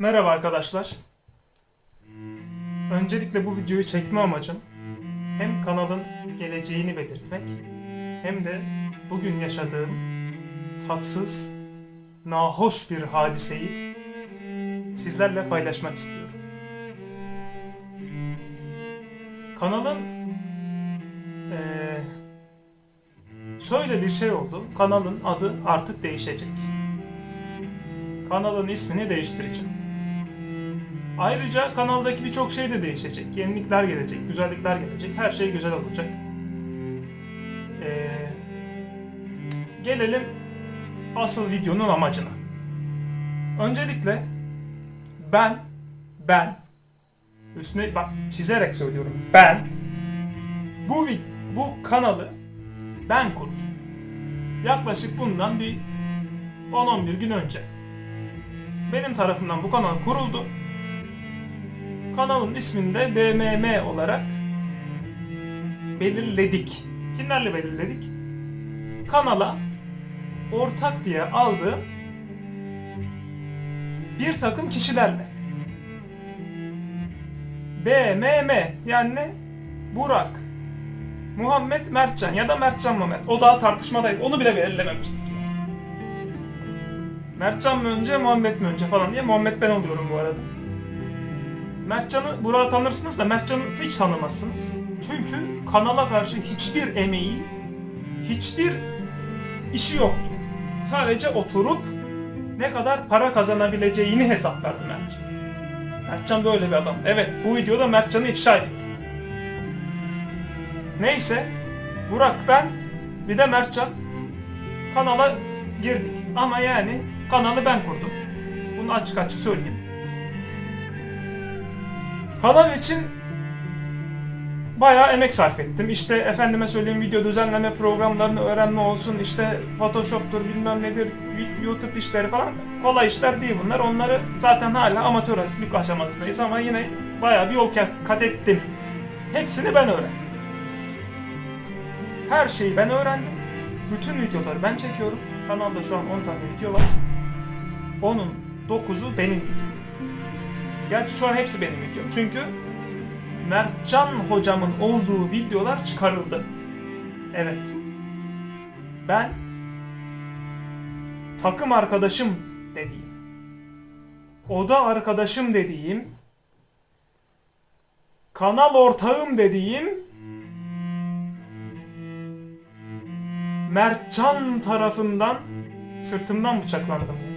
Merhaba arkadaşlar. Öncelikle bu videoyu çekme amacım hem kanalın geleceğini belirtmek hem de bugün yaşadığım tatsız, nahoş bir hadiseyi sizlerle paylaşmak istiyorum. Kanalın eee, şöyle bir şey oldu. Kanalın adı artık değişecek. Kanalın ismini değiştireceğim. Ayrıca kanaldaki birçok şey de değişecek. Yenilikler gelecek, güzellikler gelecek. Her şey güzel olacak. Ee, gelelim asıl videonun amacına. Öncelikle ben ben üstüne bak çizerek söylüyorum. Ben bu bu kanalı ben kurdum. Yaklaşık bundan bir 10-11 gün önce benim tarafımdan bu kanal kuruldu. Kanalın ismini de BMM olarak belirledik. Kimlerle belirledik? Kanala ortak diye aldığım bir takım kişilerle. BMM yani? Burak, Muhammed Mertcan ya da Mertcan Mehmet. O daha tartışmadaydı. Onu bile belirlememiştik. Mertcan mı önce, Muhammed mi önce falan diye. Muhammed ben oluyorum bu arada. Mertcan'ı Burak'ı tanırsınız da Mertcan'ı hiç tanımazsınız. Çünkü kanala karşı hiçbir emeği, hiçbir işi yoktu. Sadece oturup ne kadar para kazanabileceğini hesaplardı Mertcan. Mertcan böyle bir adam. Evet bu videoda Mertcan'ı ifşa ettik. Neyse Burak ben bir de Mertcan kanala girdik. Ama yani kanalı ben kurdum. Bunu açık açık söyleyeyim. Kanal için bayağı emek sarf ettim. İşte efendime söyleyeyim video düzenleme programlarını öğrenme olsun, işte Photoshop'tur bilmem nedir, YouTube işleri falan kolay işler değil bunlar. Onları zaten hala amatörlük aşamasındayız ama yine bayağı bir yol kat- ettim. Hepsini ben öğrendim. Her şeyi ben öğrendim. Bütün videoları ben çekiyorum. Kanalda şu an 10 tane video var. Onun 9'u benim videom. Gerçi şu an hepsi benim videom. Çünkü Mertcan hocamın olduğu videolar çıkarıldı. Evet. Ben takım arkadaşım dediğim, oda arkadaşım dediğim, kanal ortağım dediğim Mertcan tarafından sırtımdan bıçaklandım.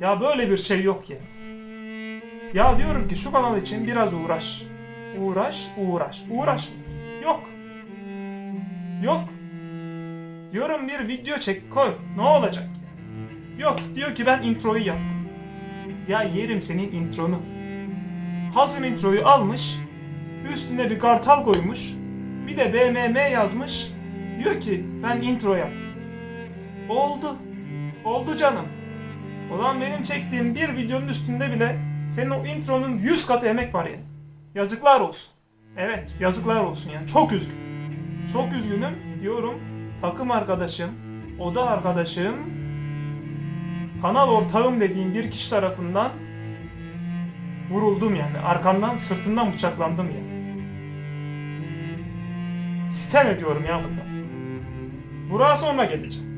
Ya böyle bir şey yok ya. Ya diyorum ki şu kanal için biraz uğraş. Uğraş, uğraş. Uğraş? Yok. Yok. Diyorum bir video çek koy. Ne olacak? Yok. Diyor ki ben introyu yaptım. Ya yerim senin intronu. Hazır introyu almış. Üstüne bir kartal koymuş. Bir de BMM yazmış. Diyor ki ben intro yaptım. Oldu. Oldu canım. Ulan benim çektiğim bir videonun üstünde bile senin o intronun 100 katı emek var ya. Yazıklar olsun. Evet yazıklar olsun yani. Çok üzgün. Çok üzgünüm diyorum. Takım arkadaşım, oda arkadaşım, kanal ortağım dediğim bir kişi tarafından vuruldum yani. Arkamdan sırtımdan bıçaklandım yani. Sitem ediyorum ya bundan. Burak'a sonra geleceğim.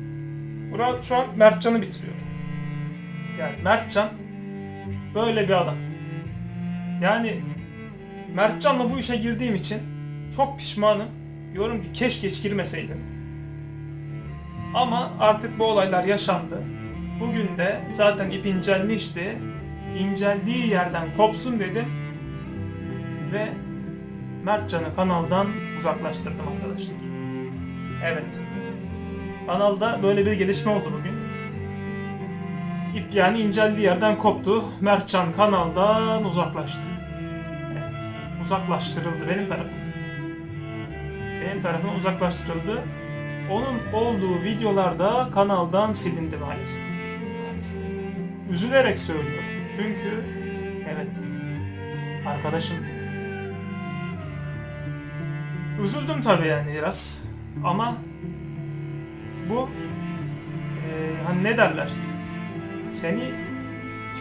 Burak şu an Mertcan'ı bitiriyor. Yani Mertcan böyle bir adam. Yani Mertcan'la bu işe girdiğim için çok pişmanım. Diyorum ki keşke hiç girmeseydim. Ama artık bu olaylar yaşandı. Bugün de zaten ip incelmişti. İnceldiği yerden kopsun dedim. Ve Mertcan'ı kanaldan uzaklaştırdım arkadaşlar. Evet. Kanalda böyle bir gelişme oldu bugün. İp yani inceldiği yerden koptu. Mertcan kanaldan uzaklaştı. Evet. Uzaklaştırıldı benim tarafım. Benim tarafım uzaklaştırıldı. Onun olduğu videolarda kanaldan silindi maalesef. maalesef. Üzülerek söylüyorum. Çünkü evet arkadaşım Üzüldüm tabii yani biraz. Ama bu eee, hani ne derler? Seni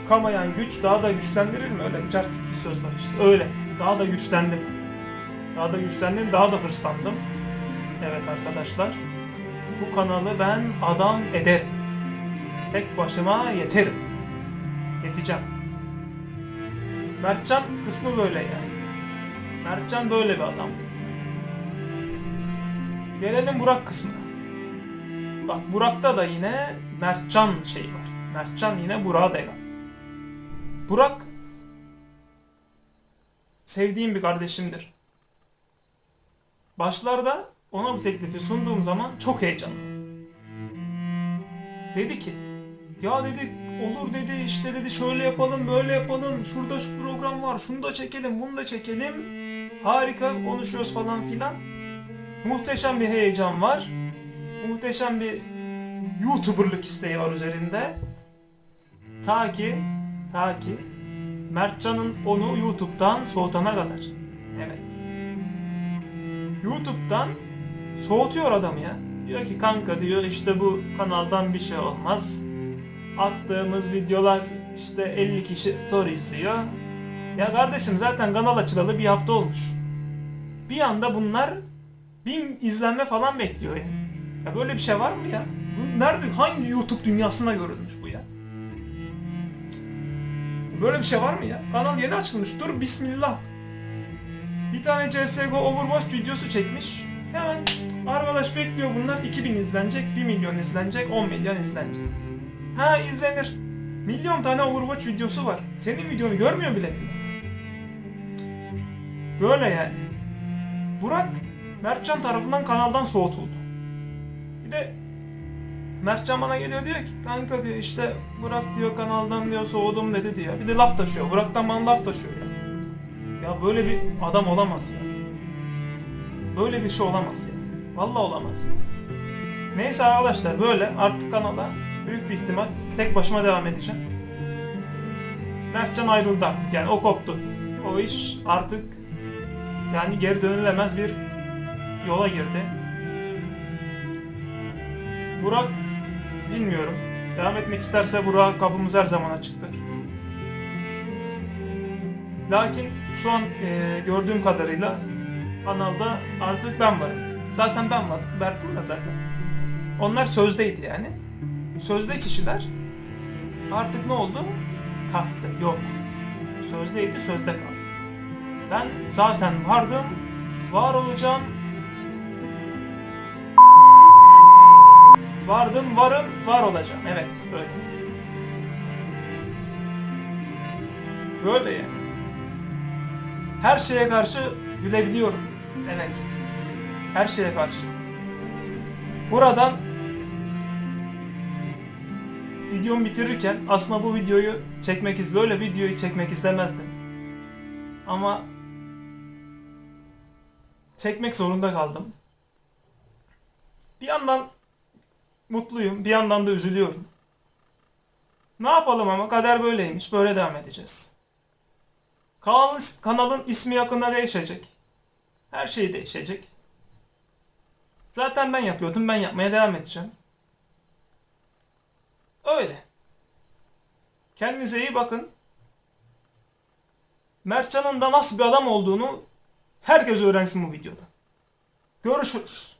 yıkamayan güç daha da güçlendirir mi? Öyle bir cartçuk bir söz var işte. Öyle. Daha da güçlendim. Daha da güçlendim, daha da hırslandım. Evet arkadaşlar. Bu kanalı ben adam ederim. Tek başıma yeterim. Yeteceğim. Mertcan kısmı böyle yani. Mertcan böyle bir adam. Gelelim Burak kısmına. Bak Burak'ta da yine Mertcan şeyi var. Mertcan yine Burak'a da el attı. Burak sevdiğim bir kardeşimdir. Başlarda ona bu teklifi sunduğum zaman çok heyecanlandı. Dedi ki ya dedi olur dedi işte dedi şöyle yapalım böyle yapalım şurada şu program var şunu da çekelim bunu da çekelim harika konuşuyoruz falan filan muhteşem bir heyecan var muhteşem bir youtuberlık isteği var üzerinde ta ki ta ki Mertcan'ın onu YouTube'dan soğutana kadar evet YouTube'dan soğutuyor adamı ya. Diyor ki kanka diyor işte bu kanaldan bir şey olmaz. Attığımız videolar işte 50 kişi zor izliyor. Ya kardeşim zaten kanal açılalı bir hafta olmuş. Bir anda bunlar bin izlenme falan bekliyor ya. Ya böyle bir şey var mı ya? Bu nerede hangi YouTube dünyasında görülmüş bu ya? Böyle bir şey var mı ya? Kanal yeni açılmış. Dur bismillah. Bir tane CSGO Overwatch videosu çekmiş. Hemen arkadaş bekliyor bunlar 2000 izlenecek, 1 milyon izlenecek, 10 milyon izlenecek. Ha izlenir. Milyon tane Overwatch videosu var. Senin videonu görmüyor bile. Böyle yani. Burak Mertcan tarafından kanaldan soğutuldu. Bir de Mertcan bana geliyor diyor ki kanka diyor işte Burak diyor kanaldan diyor soğudum dedi diyor. Bir de laf taşıyor. Burak'tan bana laf taşıyor ya. Ya böyle bir adam olamaz ya. Böyle bir şey olamaz ya. Vallahi olamaz. Neyse arkadaşlar böyle artık kanala büyük bir ihtimal tek başıma devam edeceğim. Mertcan ayrıldı artık yani o koptu. O iş artık yani geri dönülemez bir yola girdi. Burak bilmiyorum. Devam etmek isterse Burak kapımız her zaman açıktır. Lakin şu an e, gördüğüm kadarıyla kanalda artık ben varım. Zaten ben varım. Berk'im de zaten. Onlar sözdeydi yani. Sözde kişiler artık ne oldu? Kalktı. Yok. Sözdeydi, sözde kaldı. Ben zaten vardım, var olacağım. Vardım, varım, var olacağım. Evet, böyle. Böyle yani. Her şeye karşı gülebiliyorum. Evet. Her şeye karşı. Buradan videomu bitirirken aslında bu videoyu çekmek iz böyle videoyu çekmek istemezdim. Ama çekmek zorunda kaldım. Bir yandan mutluyum, bir yandan da üzülüyorum. Ne yapalım ama kader böyleymiş. Böyle devam edeceğiz. Kanalın, ismi yakında değişecek. Her şey değişecek. Zaten ben yapıyordum. Ben yapmaya devam edeceğim. Öyle. Kendinize iyi bakın. Mertcan'ın da nasıl bir adam olduğunu herkes öğrensin bu videoda. Görüşürüz.